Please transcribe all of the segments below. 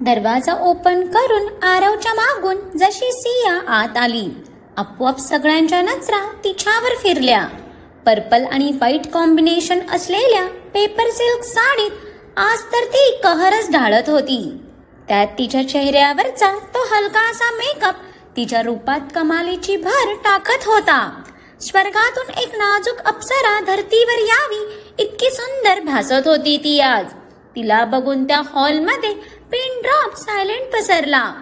दरवाजा ओपन करून आरवच्या मागून जशी सिया आत आली आपोआप सगळ्यांच्या नजरा तिच्यावर फिरल्या. पर्पल आणि व्हाईट कॉम्बिनेशन असलेल्या पेपर सिल्क साडीत आज तर ती कहरच ढाळत होती. त्यात तिच्या चेहऱ्यावरचा तो हलकासा मेकअप तिच्या रूपात कमालीची भर टाकत होता. स्वर्गातून एक नाजूक अप्सरा धरतीवर यावी इतकी सुंदर भासत होती ती आज. तिला बघून त्या हॉलमध्ये पिन ड्रॉप सायलेंट पसरला.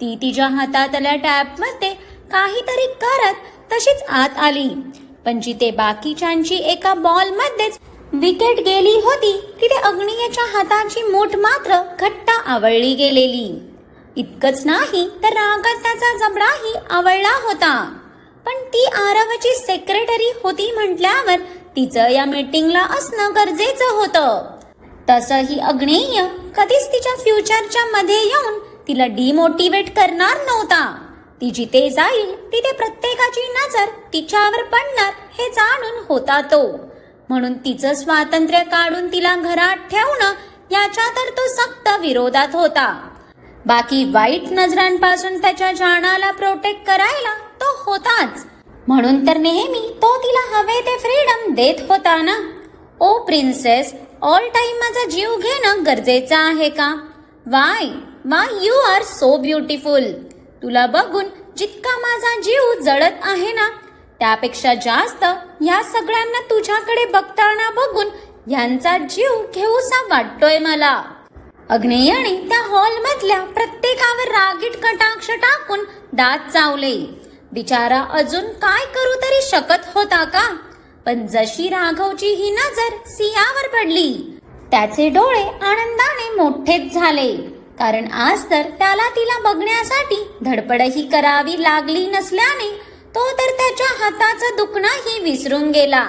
ती तिच्या हातातल्या टॅपमध्ये काहीतरी करत तशीच आत आली. पण जिथे बाकीच्यांची एका बॉलमध्येच विकेट गेली होती तिथे अग्नियाच्या हाताची मूठ मात्र घट्ट आवळली गेलेली. इतकंच नाही तर रागात त्याचा जबडाही आवळला होता. पण ती आरवची सेक्रेटरी होती म्हटल्यावर तिचं या मीटिंगला असणं गरजेचं होतं. तसंही अग्नेय कधीच तिच्या फ्युचरच्या मध्ये येऊन तिला डिमोटिवेट करणार नव्हता. ती जिथे जाईल तिथे प्रत्येकाची नजर तिच्यावर पडणार हे जाणून होता तो. म्हणून तिचं स्वातंत्र्य काढून तिला घरात ठेवणं याच्या तर तो सक्त विरोधात होता. बाकी वाईट नजरांपासून त्याच्या जाणाला प्रोटेक्ट करायला तो होताच. म्हणून तर नेहमी तो तिला हवे ते फ्रीडम देत होता ना? ओ प्रिन्सेस ऑल टाइम माझा जीव घेणं गरजेचं आहे का? Why why you are so beautiful तुला बघून जितका माझा जीव जळत आहे ना त्यापेक्षा जास्त ह्या सगळ्यांना तुझ्याकडे बघताना बघून ह्यांचा जीव घेऊसा वाटतोय मला. अग्नेयाने त्या हॉलमधल्या प्रत्येकावर रागीट कटाक्ष टाकून दात चावले. बिचारा अजून काय करू तरी शकत होता का? पण जशी राघवची ही नजर सियावर पडली त्याचे डोळे आनंदाने मोठेच झाले. कारण आज तर त्याला तिला बघण्यासाठी धडपडही करावी लागली नसल्याने तो तर त्याच्या हाताचं दुखणंही विसरून गेला.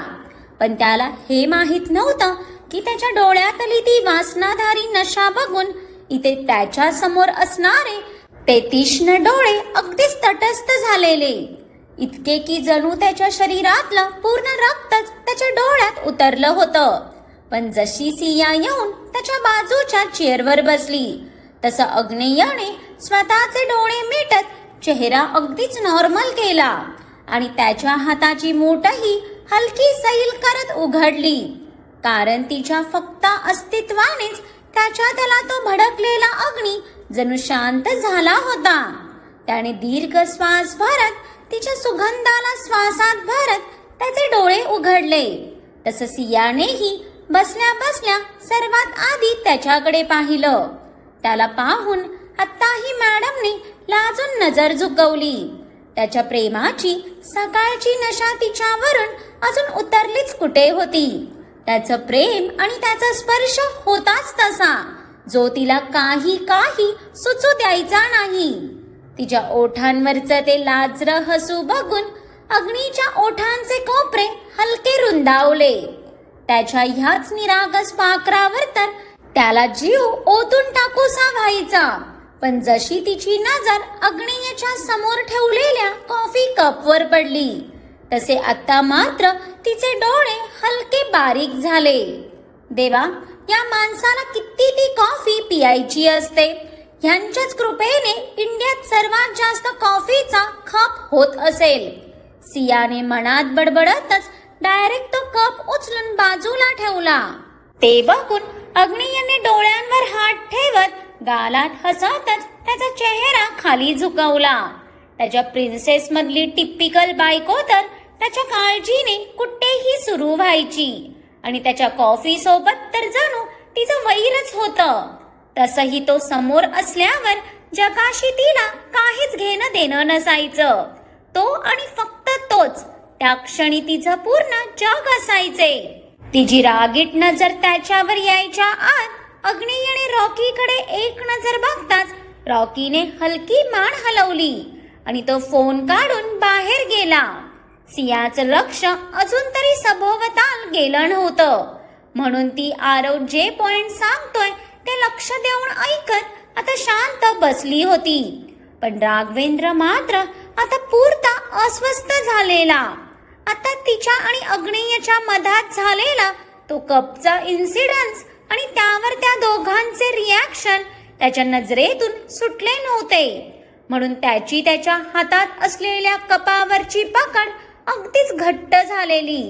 पण त्याला हे माहीत नव्हतं की त्याच्या डोळ्यातली ती वासनाधारी नशा बघून इथे त्याच्यासमोर असणारे ते तीक्ष्ण डोळे अगदीच तटस्थ झालेले. इतके की जणू त्याच्या शरीरातलं पूर्ण रक्तच त्याच्या डोळ्यात उतरलं होतं. पण जशी सिया येऊन त्याच्या बाजूच्या चेअरवर बसली तसं अग्नेयाने स्वतःचे डोळे मिटत चेहरा अगदीच नॉर्मल केला आणि त्याच्या हाताची मूठही हलकी सैल करत उघडली. कारण तिच्या फक्त अस्तित्वानेच त्याच्या त्याला तो भडकलेला अग्नी जणू शांत झाला होता. त्याने दीर्घ श्वास भरत तिच्या सुगंधाला श्वासात भरत त्याचे डोळे उघडले. तसं सियानेही बसल्या बसल्या सर्वात आधी त्याच्याकडे पाहिलं. त्याला पाहून आत्ताही मॅडमने लाजून नजर झुकवली. त्याच्या प्रेमाची सकाळची नशा तिच्यावरून अजून उतरलीच कुठे होती? त्याचं प्रेम आणि त्याचा स्पर्श होताच तसा. जो तिला काही काही सुचू द्यायचा नाही. तिच्या ओठांवरचं ते लाजर हसू बघून अग्नीच्या ओठांचे कोपरे हलके रुंदावले. त्याच्या ह्याच निरागस पाखरावर तर त्याला जीव ओतून टाकूसा व्हायचा पण जशी तिची नजर अग्नियेच्या समोर ठेवलेल्या कॉफी कपवर पडली तसे आता मात्र तिचे डोळे हलके बारीक झाले. देवा या माणसाला किती ती कॉफी पियायची असते? ह्यांच्याच कृपेने इंडियात सर्वात जास्त कॉफीचा खप होत असेल. सियाने मनात बडबडतच डायरेक्ट तो कप उचलून बाजूला ठेवला. ते बघून अग्नियने डोळ्यांवर हात ठेवत गालात हसतच त्याचा चेहरा खाली झुकवला. त्याच्या प्रिन्सेस मधली टिपिकल बायको तर त्याच्या काळजीने कुठेही सुरू व्हायची आणि त्याच्या कॉफी सोबत तर जणू तिचं वैरच होतं. तसही तो समोर असल्यावर जगाशी तिला काहीच घेणं देणं नसायचं. तो आणि फक्त तोच त्या क्षणी तिचं पूर्ण जग असायचे. तिची रागीट नजर त्याच्यावर यायच्या आत अग्नियने रॉकीकडे एक नजर बघताच रॉकीने हलकी मान हलवली आणि तो फोन काढून बाहेर गेला. सियाचं लक्ष अजून तरी सभोवताल गेलं नव्हतं. म्हणून ती आरव जे पॉइंट सांगतोय ते लक्ष देऊन ऐकत आता शांत बसली होती. पण राघवेंद्र मात्र आता पुरता अस्वस्थ झालेला. आता तिच्या आणि अग्नेयच्या मधात झालेला तो कपचा इन्सिडन्स आणि त्यावर त्या दोघांचे रिॲक्शन त्याच्या नजरेतून सुटले नव्हते. म्हणून त्याची त्याच्या हातात असलेल्या कपावरची पकड अगदीच घट्ट झालेली.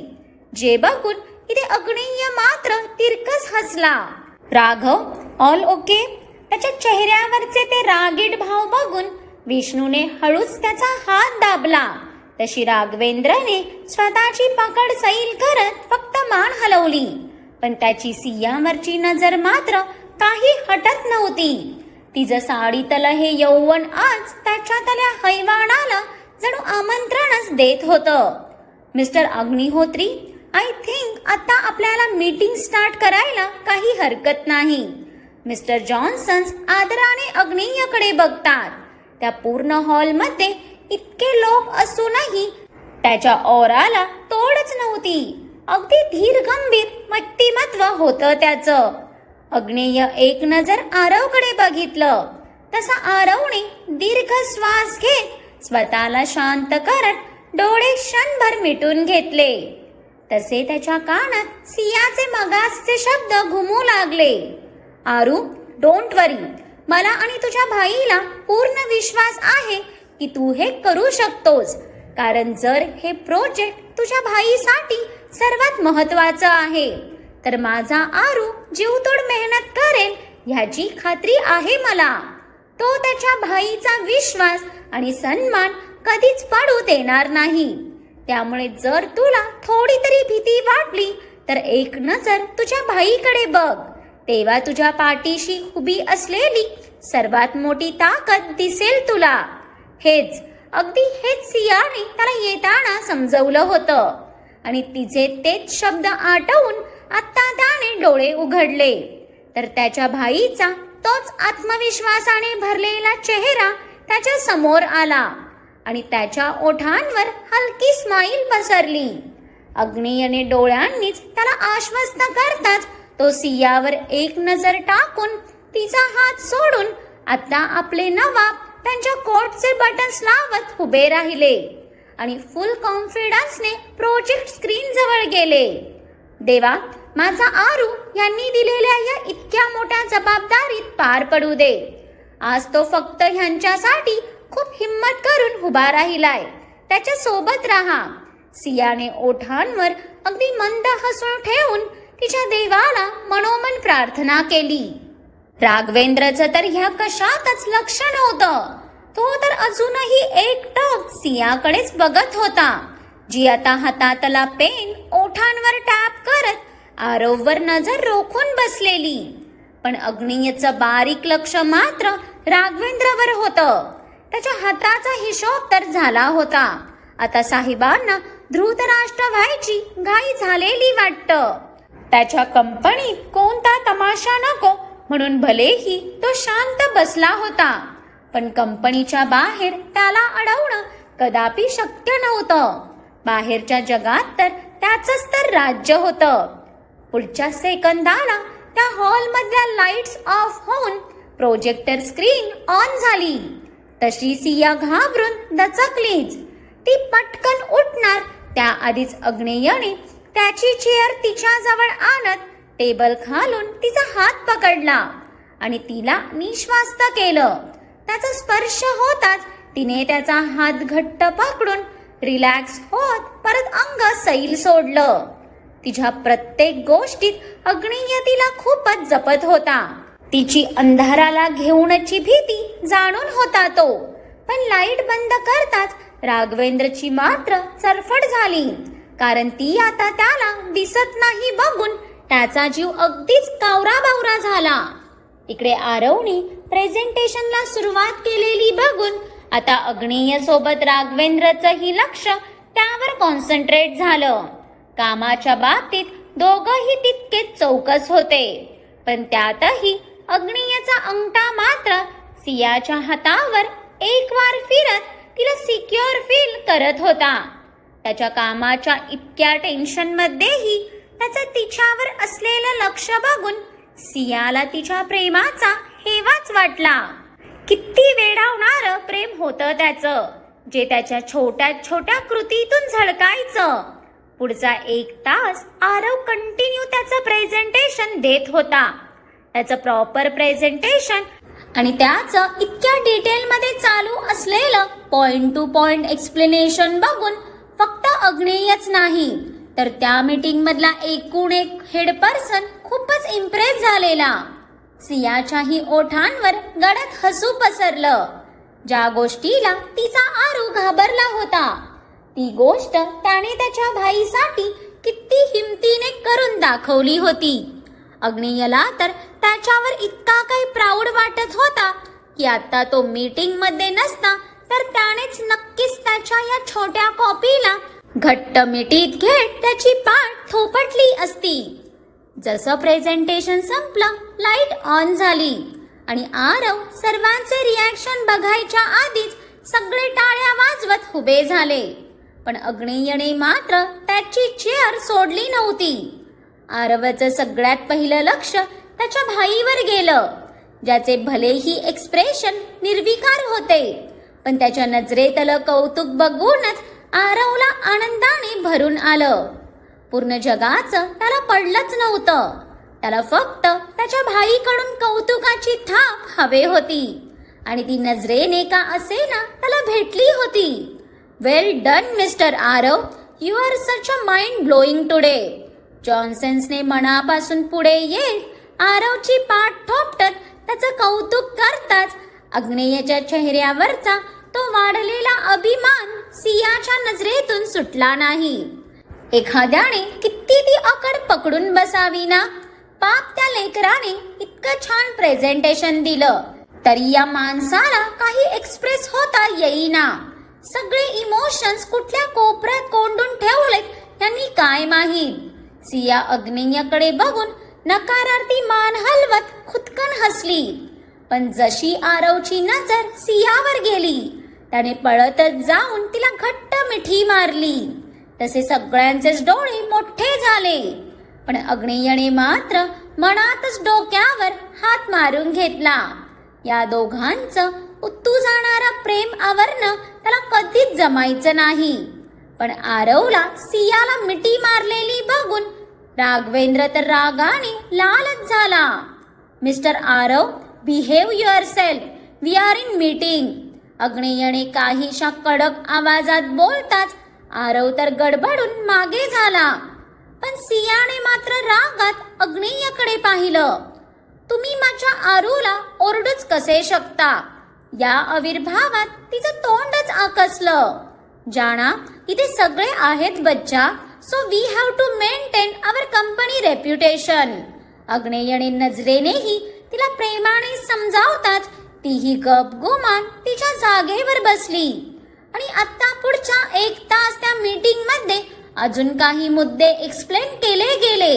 जे बघून इथे अग्नेय मात्र तिरकस हसला. राघव ऑल ओके त्याच्या चेहऱ्यावरचे ते रागीट भाव बघून विष्णूने हळूच त्याचा हात दाबला. तशी राघवेंद्रने स्वतःची पकड सैल करत फक्त मान हलवली. पण त्याची सियावरची नजर मात्र काही हटत नव्हती. तिचं साडीतलं हे यौवन आज त्याच्या तल्या हैवाणाला जणू आमंत्रणच देत होतं. मिस्टर अग्निहोत्री आय थिंक आता आपल्याला मीटिंग स्टार्ट करायला काही हरकत नाही. मिस्टर जॉन्सन्स आदराने अग्नेयकडे बघतात. त्या पूर्ण हॉलमध्ये इतके लोक असूनही त्याच्या ओराला तोडच नव्हती. अगदी धीर गंभीर व्यक्तिमत्व होतं त्याचं. अग्नेय एक नजर आरवकडे बघितलं. तसा आरवने दीर्घ श्वास घेत स्वतःला शांत करत डोळे क्षणभर मिटून घेतले. तसे त्याच्या कानात सियाचे मगासचे शब्द घुमू लागले. आरू डोंट वरी मला आणि तुझ्या भाईला पूर्ण विश्वास आहे की तू हे करू शकतोस. कारण जर हे प्रोजेक्ट तुझ्या भाईसाठी सर्वात महत्वाचं आहे तर माझा आरू जीवतोड मेहनत करेल ह्याची खात्री आहे मला. तो त्याच्या भाईचा विश्वास आणि सन्मान कधीच पडू देणार नाही. त्यामुळे जर तुला थोडी तरी भीती वाटली तर एक नजर तुझ्या भाईकडे बघ. तेव्हा तुझ्या पाठीशी उभी असलेली सर्वात मोठी ताकद दिसेल तुला. हेच अगदी हेच सियाने त्याला येताना समजवलं होतं. आणि तिचे तेच शब्द आठवून आता त्याने डोळे उघडले. तर त्याच्या भाईचा तोच आत्मविश्वासाने भरलेला चेहरा त्याच्यासमोर आला आणि त्याच्या ओठांवर हलकी स्माईल पसरली. अग्नेयने डोळ्यांनीच त्याला आश्वस्त करताच तो सियावर एक नजर टाकून तिचा हात सोडून आता आपले नवाब त्यांच्या कोटचे बटन्स लावत उभे राहिले आणि फुल कॉन्फिडन्सने प्रोजेक्ट स्क्रीन जवळ गेले. देवा माझा आरू यांनी दिलेल्या या इतक्या मोठ्या जबाबदारीत पार पडू दे. आज तो फक्त ह्यांच्यासाठी खूप हिम्मत करून उभा राहिलाय. त्याच्या सोबत राहा. सियाने ओठांवर अगदी मंद हसून ठेवून तिच्या देवाला मनोमन प्रार्थना केली. राघवेंद्रचं तर ह्या कशातच लक्ष नव्हतं तो तर अजूनही एकटक सियाकडेच बघत होता. जी आता हातातला पेन ओठांवर टॅप करत आरववर नजर रोखून बसलेली. पण अग्नियचं बारीक लक्ष मात्र राघवेंद्रवर होतं. त्याच्या हाताचा हिशोब तर झाला होता. आता साहेबांना धृतराष्ट्र व्हायची घाई झालेली वाटतं. त्याच्या कंपनीत कोणता तमाशा नको म्हणून भलेही तो शांत बसला होता. पण कंपनीच्या बाहेर त्याला अडवणं कदापि शक्य नव्हतं. बाहेरच्या जगात तर त्याचंच तर राज्य होतं. पुढच्या सेकंदाला त्या हॉलमधल्या लाईट्स ऑफ होऊन प्रोजेक्टर स्क्रीन ऑन झाली. तशी सिया घाबरून दचकलीच. ती पटकन उठणार त्याआधीच अग्नेयने त्याची चेअर तिच्या जवळ आणत टेबल खालून तिचा हात पकडला. आणि तिला निश्वास्त केलं. त्याचा स्पर्श होताच तिने त्याचा हात घट्ट पकडून रिलॅक्स होत परत अंग सैल सोडलं. तिच्या प्रत्येक गोष्टीत अग्निय तिला खूपच जपत होता. तिची अंधाराला घेऊनची भीती जाणून होता तो. पण लाइट बंद करताच राघवेंद्रची मात्र चरफड झाली. कारण ती आता त्याला दिसत नाही बघून त्याचा जीव अगदीच कावरा बावरा झाला. इकडे आरवणी प्रेझेंटेशनला सुरुवात केलेली बघून आता अग्नेय सोबत राघवेंद्रचंही लक्ष त्यावर कॉन्सन्ट्रेट झालं. कामाच्या बाबतीत दोघंही तितकेच चौकस होते पण त्यातही अग्नेयचा अंगठा मात्र सियाच्या हातावर एक वार फिरत तिला सिक्युअर फील करत होता. त्याच्या कामाच्या इतक्या टेन्शनमध्येही त्याचं तिच्यावर असलेलं लक्ष बघून सियाला तिच्या प्रेमाचा हेवाच वाटला. किती वेडावणार प्रेम होतं त्याचं जे त्याच्या छोट्या छोट्या कृतीतून झळकायचं. पुढचा एक तास आरव कंटिन्यू त्याचं प्रेझेंटेशन देत होता. त्याचं प्रॉपर प्रेझेंटेशन आणि त्याचं इतक्या डिटेलमध्ये चालू असलेलं पॉइंट टू पॉइंट एक्सप्लेनेशन बघून फक्त अग्नेयच नाही. तर त्या मीटिंग मधला एकूण एक हेड पर्सन खूपच इम्प्रेस झालेला. सियाच्याही ओठांवर गडद हसू पसरलं. ज्या गोष्टीला तिचा आरू घाबरला होता ती गोष्ट त्याने त्याच्या भाईसाठी किती हिमतीने करून दाखवली होती. अग्नियला तर त्याच्यावर इतका काही प्राऊड वाटत होता की आता तो मीटिंगमध्ये नसता तर त्यानेच नक्कीच त्याच्या या छोट्या कॉपीला घट्ट मिठीत घेत त्याची पाठ थोपटली असती. जसं प्रेझेंटेशन संपलं लाइट ऑन झाली. आणि आरव सर्वांचे रिॲक्शन बघायच्या आधीच सगळे टाळ्या वाजवत उभे झाले. पण अग्नेयने मात्र त्याची चेअर सोडली नव्हती. आरवचं सगळ्यात पहिलं लक्ष त्याच्या भाईवर गेलं ज्याचे भलेही एक्सप्रेशन निर्विकार होते. पण त्याच्या नजरेतलं कौतुक बघूनच आरवला आनंदाने भरून आलं. पूर्ण जगाचं त्याला पडलंच नव्हतं. त्याला फक्त त्याच्या भाईकडून कौतुकाची थाप हवे होती. आणि ती नजरेने का असेना त्याला भेटली होती. Well done mister Aarav. You are such a mind blowing today जॉन्सन्सने मनापासून पुढे येत आरवची पाठ थोपटत त्याचं कौतुक करताच अग्नेयच्या चेहऱ्यावरचा तो वाढलेला अभिमान सियाच्या नजरेतून सुटला नाही. एखाद्याने किती ती अकड पकडून बसावी ना? पाप त्या लेकराने इतकं छान प्रेझेंटेशन दिलं तरी या माणसाला काही एक्सप्रेस होता येईना. सगळे इमोशन्स कुठल्या कोपऱ्यात कोंडून ठेवलेत यांनी काय माहीत? सिया अग्नियाकडे बघून नकारार्थी मान हलवत खुदकन हसली. पण जशी आरवची नजर सियावर गेली त्याने पळतच जाऊन तिला घट्ट मिठी मारली. तसे सगळ्यांचेच डोळे मोठे झाले. पण अग्नेयने मात्र मनातच डोक्यावर हात मारून घेतला. या दोघांचं उत्तू जाणारा प्रेम आवरणं त्याला कधीच जमायचं नाही. पण आरवला सियाला मिठी मारलेली बघून राघवेंद्र तर रागाने लालच झाला. Mister Aarav behave yourself we are in meeting. अग्नेयने काहीशा कडक आवाजात बोलताच आरव तर गडबडून मागे झाला. पण सियाने मात्र रागात अग्नेयकडे पाहिलं. तुम्ही माझ्या आरूला ओरडूच कसे शकता? या आविर्भावात तिचं तोंडच आकसलं. जाणा इथे सगळे आहेत बच्चा so we have to maintain our company reputation अग्नेयने नजरेनेही तिला प्रेमाने समजावताच तीही गप गोमान तिच्या जागेवर बसली. आणि आता पुढच्या एक तास त्या मीटिंगमध्ये अजून काही मुद्दे एक्सप्लेन केले गेले.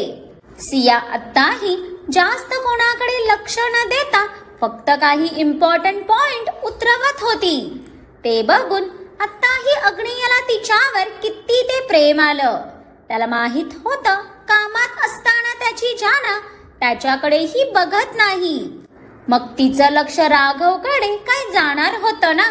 सिया आत्ताही जास्त कोणाकडे लक्ष न देता फक्त काही इम्पॉर्टंट पॉइंट उतरवत होती. ते बघून आत्ताही अग्नियाला तिच्यावर किती ते प्रेम आलं. त्याला माहीत होतं कामात असताना त्याची जाना त्याच्याकडेही बघत नाही. मग तिचं लक्ष राघवकडे काय जाणार होतं ना?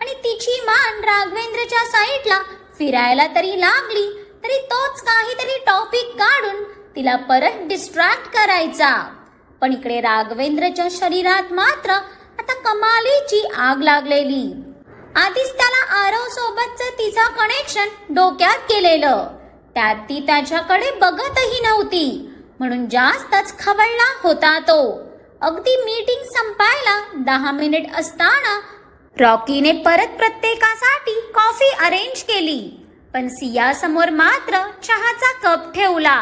आणि तिची मान राघवेंद्रच्या साईडला फिरायला तरी लागली तरी तोच काहीतरी टॉपिक काढून तिला परत डिस्ट्रॅक्ट करायचा. पण इकडे राघवेंद्रच्या शरीरात मात्र आता कमालीची आग लागलेली. आधीच त्याला आरव सोबतच तिचा कनेक्शन डोक्यात केलेलं त्यात ती त्याच्याकडे बघतही नव्हती. म्हणून जास्तच खवळला होता तो. अगदी मीटिंग संपायला दहा मिनिट असताना रॉकीने परत प्रत्येकासाठी कॉफी अरेंज केली. पण सिया समोर मात्र चहाचा कप ठेवला.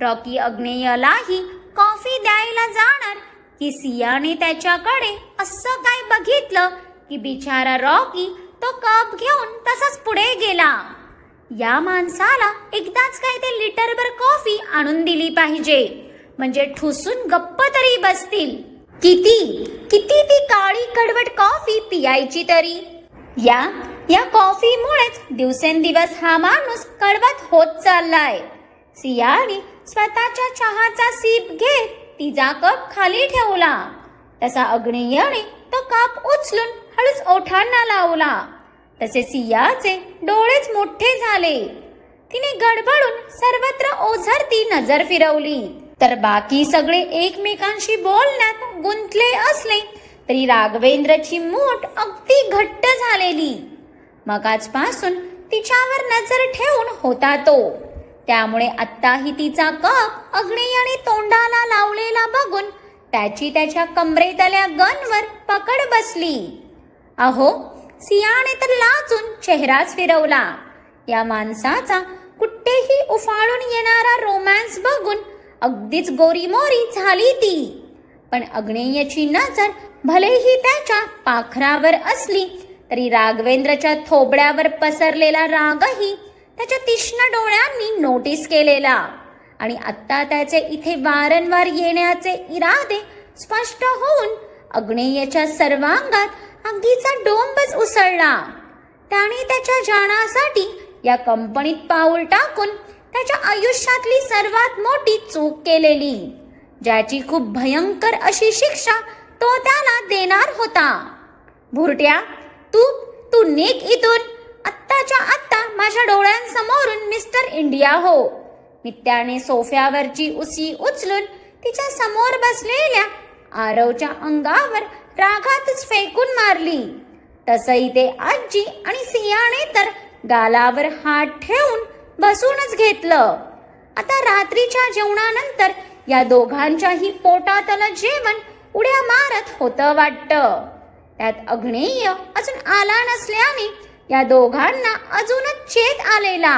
रॉकी अग्नेयलाही कॉफी द्यायला जाणार की सियाने त्याच्याकडे असं काय बघितलं की बिचारा रॉकी तो कप घेऊन तसाच पुढे गेला. या माणसाला एकदाच काय ते लिटरभर कॉफी आणून दिली पाहिजे. म्हणजे ठुसून गप्प तरी बसतील. किती किती ती काळी कडवट कॉफी पियायची तरी? या या कॉफीमुळेच दिवसेंदिवस हा माणूस कडवत होत चाललाय. सियाने स्वतःच्या चहाचा सीप घेत तिचा कप खाली ठेवला. तसा अग्नेयने तो कप उचलून हळूच ओठांना लावला. तसे सियाचे डोळेच मोठे झाले. तिने गडबडून सर्वत्र ओझरती नजर फिरवली. तर बाकी सगळे एकमेकांशी बोलण्यात गुंतले असले तरी राघवेंद्रची मूठ अगदी घट्ट झालेली. मग आजपासून तिच्यावर नजर ठेवून होता तो. त्यामुळे आत्ताही तिचा कप अग्नेयाने तोंडाला लावलेला बघून त्याची त्याच्या कमरेतल्या गनवर पकड बसली. अहो सियाने तर लाचून चेहराच फिरवला. या माणसाचा कुठेही उफाळून येणारा रोमॅन्स बघून अगदीच गोरीमोरी झाली ती. पण अग्नेयची नजर भलेही त्याच्या पाखरावर असली तरी राघवेंद्रच्या थोबड्यावर पसरलेला रागही त्याच्या तीक्ष्ण डोळ्यांनी नोटीस केलेला. आणि आत्ता त्याचे इथे वारंवार येण्याचे इरादे स्पष्ट होऊन अग्नेयच्या सर्वांगात अगदीचा डोंबच उसळला. त्याने त्याच्या जाण्यासाठी या कंपनीत पाऊल टाकून त्याच्या आयुष्यातली सर्वात मोठी चूक केलेली. ज्याची खूप भयंकर अशी शिक्षा तो त्याला देणार होता. भुरट्या तू तू निक इथून. आत्ताच्या आत्ता माझ्या डोळ्यांसमोरून मिस्टर इंडिया हो. मित्याने सोफ्यावरची उसी उचलून तिच्या समोर बसलेल्या आरवच्या अंगावर रागातच फेकून मारली. तसही ते आजी आणि सियाने तर गालावर हात ठेवून बसूनच घेतलं. आता रात्रीच्या जेवणानंतर या दोघांच्याही पोटातलं जेवण उड्या मारत होतं वाटतं. त्यात अग्नेय अजून आला नसल्याने या दोघांना अजूनच चेत आलेला.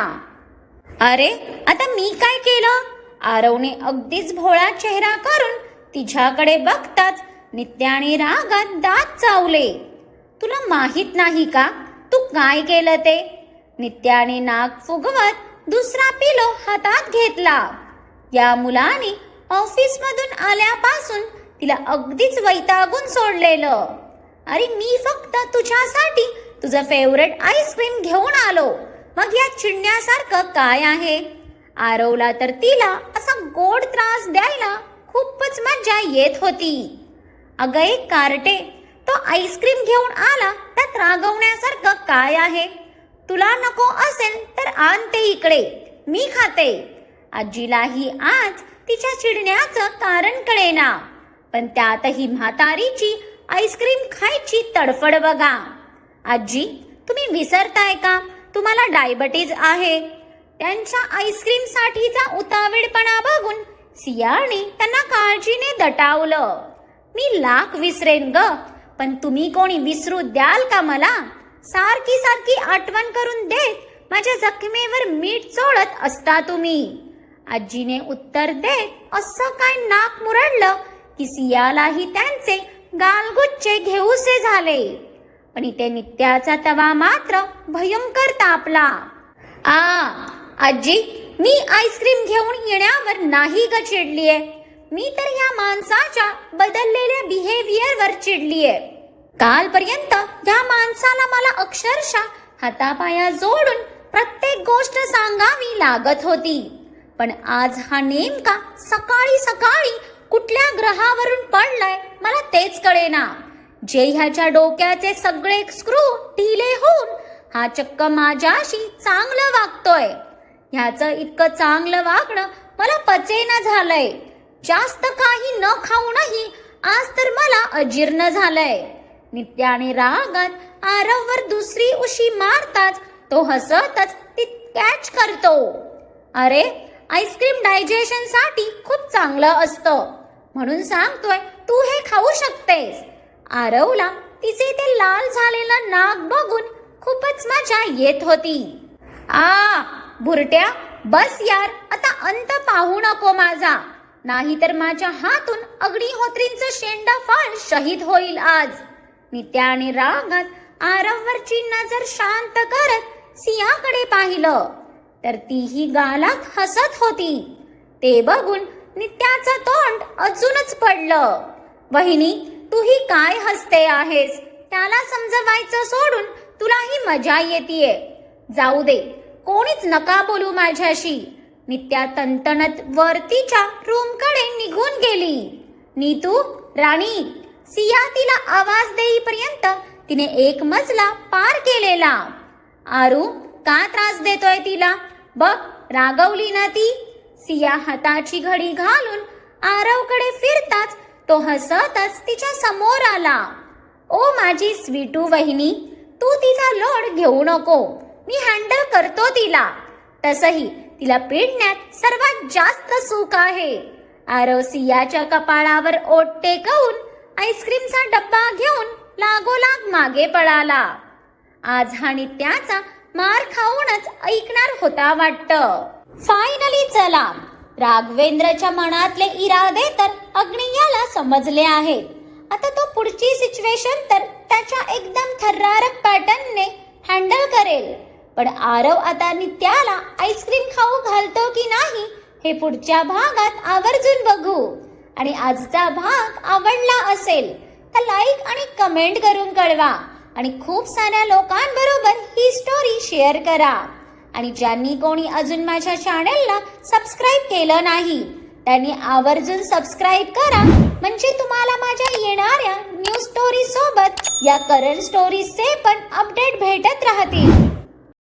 अरे आता मी काय केलं? आरवने अगदीच भोळा चेहरा करून तिच्याकडे बघताच नित्याने रागात दात चावले. तुला माहीत नाही का? तू काय केलं ते? नित्याने नाक फुगवत दुसरा पिलो हातात घेतला. या मुलाने ऑफिसमधून आल्यापासून तिला अगदीच वैतागून सोडलेलं. अरे मी फक्त तुझ्यासाठी तुझं फेवरेट आईस्क्रीम घेऊन आलो. मग या चिडण्यासारखं काय आहे? आरवला तर तिला असा गोड त्रास द्यायला खूपच मज्जा येत होती. अगं एक कार्टे तो आईस्क्रीम घेऊन आला त्यात रागवण्यासारखं काय आहे? तुला नको असेल तर आण ते इकडे. मी खाते. आजीलाही आज तिच्या चिडण्याचं कारण कळेना. पण त्यातही म्हातारीची आईस्क्रीम खायची तडफड बघा. आजी तुम्ही विसरताय का? तुम्हाला डायबिटीज आहे. त्यांच्या आईस्क्रीम साठीचा उतावीळपणा बघून सियाने त्यांना काळजीने दटावलं. मी लाख विसरेन ग पण तुम्ही कोणी विसरू द्याल का मला? सारखी सारखी आठवण करून देत माझ्या जखमेवर मीठ चोळत असता तुम्ही. आजीने उत्तर देत असं काय नाक मुरडलं की सियालाही त्यांचे गालगुच्चे घेऊसे झाले. पण इथे नित्याचा तवा मात्र भयंकर तापला. आ आजी मी आईस्क्रीम घेऊन येण्यावर नाही ग चिडलीये. मी तर या माणसाच्या बदललेल्या बिहेवियरवर चिडलीये. कालपर्यंत या माणसाला मला अक्षरशः हातापाया जोडून प्रत्येक गोष्ट सांगावी लागत होती. पण आज हा नेमका सकाळी सकाळी कुठल्या ग्रहावरून पडलाय मला तेच कळेना. जे ह्याच्या डोक्याचे सगळे स्क्रू ढिले होऊन हा चक्क माझ्याशी चांगलं वागतोय. ह्याचं इतकं चांगलं वागणं मला पचेना झालंय. जास्त काही न खाऊनही आज तर मला अजीर्ण झालंय. नित्याने रागात आरववर दुसरी उशी मारताच तो हसतच ती कॅच करतो. अरे आईस्क्रीम डायजेशनसाठी खूप चांगलं असतं. म्हणून सांगतोय तू हे खाऊ शकतेस. आरवला तिचे ते लाल झालेलं नाक बघून खूपच मजा येत होती. आ भुरट्या बस यार आता अंत पाहू नको माझा. नाहीतर माझ्या हातून अग्निहोत्रींचं शेंडा फार शहीद होईल आज. नित्याने रागात आरववरची नजर शांत करत सिंहाकडे पाहिलं. तर तीही गालात हसत होती. ते बघून नित्याचं तोंड अजूनच पडलं. वहिनी तूही काय हसते आहेस? त्याला समजवायचं सोडून तुलाही मजा येतीये. जाऊ दे कोणीच नका बोलू माझ्याशी. नित्या तंतनत वरतीच्या रूमकडे निघून गेली. नीतू राणी सिया तिला आवाज देईपर्यंत तिने एक मजला पार केलेला. आरू का त्रास देतोय तिला? बघ रागवली ना ती. सिया हाताची घडी घालून आरवकडे फिरताच तो हसतच तिच्या समोर आला. ओ माझी स्वीटू वहिनी तू तिचा लोड घेऊ नको. मी हँडल करतो तिला. तसही तिला पिडण्यात सर्वात जास्त सुख आहे. आरव सियाच्या कपाळावर ओट टेकवून आईस्क्रीमचा डब्बा घेऊन लागोलाग मागे पळाला. आज हा नित्याचा मार खाऊनच ऐकणार होता वाटत. फायनली चला. राघवेंद्रच्या मनातले इरादे तर अग्नियाला समजले आहेत. आता तो पुढची सिच्युएशन तर त्याच्या एकदम थर्रारक पॅटर्नने हँडल करेल. पण आरव आता नित्याला आईस्क्रीम खाऊ घालतो की नाही हे पुढच्या भागात आवर्जून बघू. आणि आजचा भाग आवडला असेल तर लाईक आणि कमेंट करून कळवा. आणि खूप साऱ्या लोकांबरोबर ही स्टोरी शेअर करा. आणि ज्यांनी कोणी अजून माझ्या चॅनेलला सबस्क्राईब केलं नाही त्यांनी आवर्जून सबस्क्राईब करा. म्हणजे तुम्हाला माझ्या येणाऱ्या न्यू स्टोरी सोबत या करंट स्टोरीजचे पण अपडेट भेटत राहतील.